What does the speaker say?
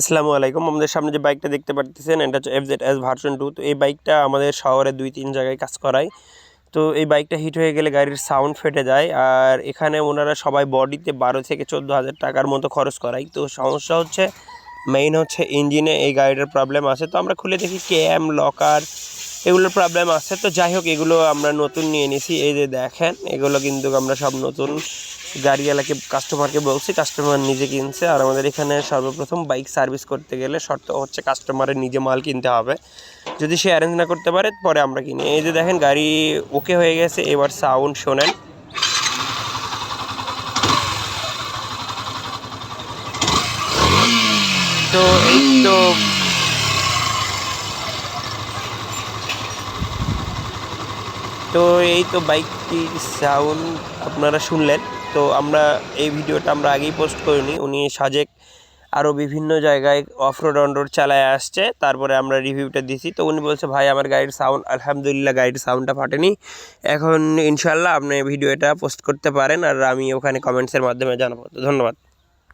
আসসালামু আলাইকুম। আমাদের সামনে যে বাইকটা দেখতে পারতেছেন, এটা হচ্ছে এফজেড এস ভার্সন টু তো এই বাইকটা আমাদের শহরে দুই তিন জায়গায় কাজ করায়। তো এই বাইকটা হিট হয়ে গেলে গাড়ির সাউন্ড ফেটে যায় আর এখানে ওনারা সবাই বডিতে বারো থেকে চোদ্দ হাজার টাকার মতো খরচ করায়। তো সমস্যা হচ্ছে মেইন হচ্ছে ইঞ্জিনে এই গাড়িটার প্রবলেম আছে। তো আমরা খুলে দেখি কে এম লকার এগুলোর প্রবলেম আছে। তো যাই হোক, এগুলো আমরা নতুন নিয়ে নিছি। এই যে দেখেন, এগুলো কিন্তু আমরা সব নতুন গাড়িওয়ালাকে কাস্টমারকে বলছি। কাস্টমার নিজে কিনছে। আর আমাদের এখানে সর্বপ্রথম বাইক সার্ভিস করতে গেলে শর্ত হচ্ছে কাস্টমারের নিজে মাল কিনতে হবে। যদি সে অ্যারেঞ্জ না করতে পারে, পরে আমরা কিনি। এই যে দেখেন, গাড়ি ওকে হয়ে গেছে। এবার সাউন্ড শোনেন। তো এই তো তো এই তো বাইকটির সাউন্ড আপনারা শুনলেন। তো আমরা এই ভিডিওটা আমরা আগেই পোস্ট করিনি। উনি সাজেক আরও বিভিন্ন জায়গায় অফ রোড অন রোড চালায় আসছে। তারপরে আমরা রিভিউটা দিছি। তো উনি বলছে, ভাই, আমার গাড়ির সাউন্ড আলহামদুলিল্লাহ গাড়ির সাউন্ডটা ফাটেনি। এখন ইনশাল্লাহ আপনি ভিডিওটা পোস্ট করতে পারেন। আর আমি ওখানে কমেন্টসের মাধ্যমে জানাব। তো ধন্যবাদ।